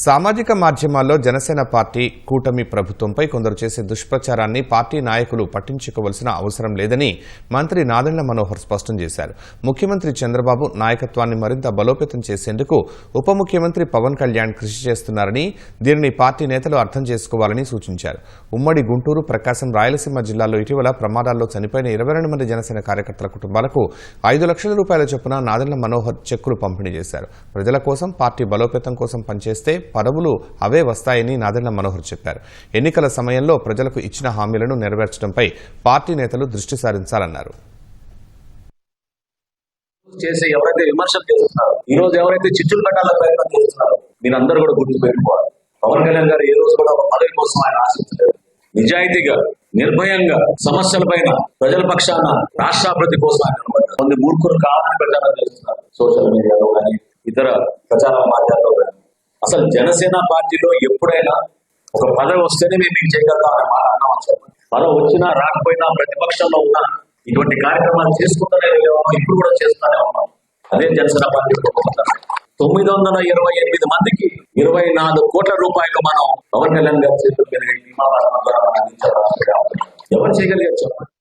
సామాజిక మాధ్యమాల్లో జనసేన పార్టీ కూటమి ప్రభుత్వంపై కొందరు చేసే దుష్ప్రచారాన్ని పార్టీ నాయకులు పట్టించుకోవలసిన అవసరం లేదని మంత్రి నాదెళ్ళ మనోహర్ స్పష్టం చేశారు. ముఖ్యమంత్రి చంద్రబాబు నాయకత్వాన్ని మరింత బలోపేతం చేసేందుకు ఉప ముఖ్యమంత్రి పవన్ కళ్యాణ్ కృషి చేస్తున్నారని దీనిని పార్టీ నేతలు అర్థం చేసుకోవాలని సూచించారు. ఉమ్మడి గుంటూరు ప్రకాశం రాయలసీమ జిల్లాల్లో ఇటీవల ప్రమాదాల్లో చనిపోయిన ఇరవై రెండు మంది జనసేన కార్యకర్తల కుటుంబాలకు ఐదు లక్షల రూపాయల చొప్పున నాదెళ్ళ మనోహర్ చెక్కులు పంపిణీ చేశారు. ప్రజల కోసం పార్టీ బలోపేతం కోసం పనిచేస్తే పదవులు అవే వస్తాయని నాదెండ్ల మనోహర్ చెప్పారు. ఎన్నికల సమయంలో ప్రజలకు ఇచ్చిన హామీలను నెరవేర్చడంపై పార్టీ నేతలు దృష్టి సారించాలన్నారు. చేసే ఎవరైతే విమర్శలు చేస్తున్నారో ఈ రోజు ఎవరైతే చిచ్చులు కట్టాలని ప్రయత్నం చేస్తున్నారో మీరు అందరూ కూడా గుర్తు పెట్టుకోవాలి పవన్ కళ్యాణ్ గారు ఏ రోజు కూడా పదవి కోసం ఆయన ఆశించలేదు. నిజాయితీగా నిర్భయంగా సమస్యల పైన ప్రజల పక్షాన రాష్ట్రాభివృద్ధి కోసం ఆయన కొన్ని మూర్ఖులు కావాలని ప్రచారం చేస్తున్నారు. సోషల్ మీడియాలో కానీ ఇతర ప్రచార మాధ్యమాలు అసలు జనసేన పార్టీలో ఎప్పుడైనా ఒక పదవి వస్తేనే మేము మీకు చేయగలుగుతాం అనే మాట అన్నాం పదవి వచ్చినా రాకపోయినా ప్రతిపక్షంలో ఉన్నా ఇటువంటి కార్యక్రమాలు చేసుకుంటానే వెళ్ళేవాళ్ళం ఇప్పుడు కూడా చేస్తూనే ఉన్నాం. అదే జనసేన పార్టీ తొమ్మిది వందల ఇరవై ఎనిమిది మందికి ఇరవై నాలుగు కోట్ల రూపాయలు మనం పవన్ కళ్యాణ్ గారి చేతులు మీద ఎవరు చేయగలిగారు చెప్పండి?